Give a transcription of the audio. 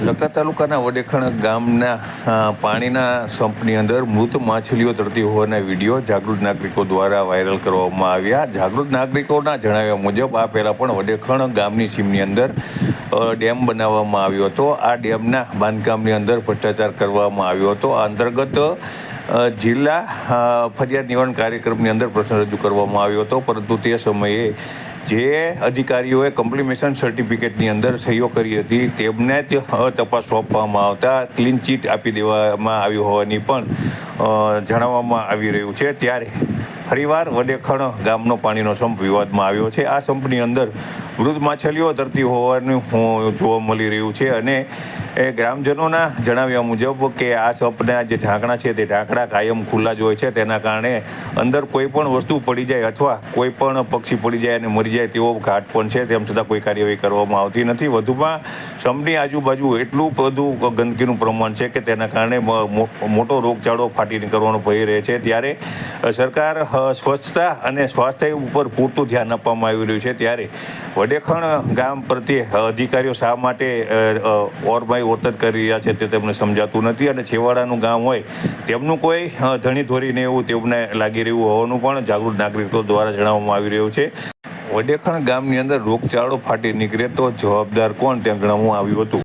લખતર તાલુકાના વડેખણ ગામના પાણીના સંપની અંદર મૃત માછલીઓ તરતી હોવાના વીડિયો જાગૃત નાગરિકો દ્વારા વાયરલ કરવામાં આવ્યા. જાગૃત નાગરિકોના જણાવ્યા મુજબ આ પહેલાં પણ વડેખણ ગામની સીમની અંદર ડેમ બનાવવામાં આવ્યો હતો. આ ડેમના બાંધકામની અંદર ભ્રષ્ટાચાર કરવામાં આવ્યો હતો. આ અંતર્ગત જિલ્લા ફરિયાદ નિવારણ કાર્યક્રમની અંદર પ્રશ્ન રજૂ કરવામાં આવ્યો હતો, પરંતુ તે સમયે જે અધિકારીઓએ કમ્પ્લિમેશન સર્ટિફિકેટની અંદર સહીઓ કરી હતી, તેમને જ તપાસ સોંપવામાં આવતા ક્લીન ચીટ આપી દેવામાં આવી હોવાની પણ જણાવવામાં આવી રહ્યું છે. ત્યારે ફરીવાર વડેખણ ગામનો પાણીનો સંપ વિવાદમાં આવ્યો છે. આ સંપની અંદર વૃદ્ધ માછલીઓ તરતી હોવાનું જોવા મળી રહ્યું છે અને એ ગ્રામજનોના જણાવ્યા મુજબ કે આ સંપના જે ઢાંકણા છે તે ઢાંકણા કાયમ ખુલ્લા જ હોય છે. તેના કારણે અંદર કોઈ પણ વસ્તુ પડી જાય અથવા કોઈ પણ પક્ષી પડી જાય અને મરી જાય તેવો ઘાટ પણ છે. તેમ છતાં કોઈ કાર્યવાહી કરવામાં આવતી નથી. વધુમાં સમની આજુબાજુ એટલું બધું ગંદકીનું પ્રમાણ છે કે તેના કારણે મોટો રોગચાળો ફાટી નીકળવાનો ભય રહે છે. ત્યારે સરકાર સ્વચ્છતા અને સ્વાસ્થ્ય ઉપર પૂરતું ધ્યાન આપવામાં આવી રહ્યું છે. ત્યારે વડેખણ ગામ પ્રત્યે અધિકારીઓ શા માટે ઓરમાઈ વર્તન કરી રહ્યા છે તે તેમને સમજાતું નથી અને છેવાડાનું ગામ હોય તેમનું કોઈ ધણી ધોરીને એવું તેમને લાગી રહ્યું હોવાનું પણ જાગૃત નાગરિકો દ્વારા જણાવવામાં આવી રહ્યું છે. વડેખણ ગામની અંદર રોગચાળો ફાટી નીકળે તો જવાબદાર કોણ તેમ જણાવવામાં આવ્યું હતું.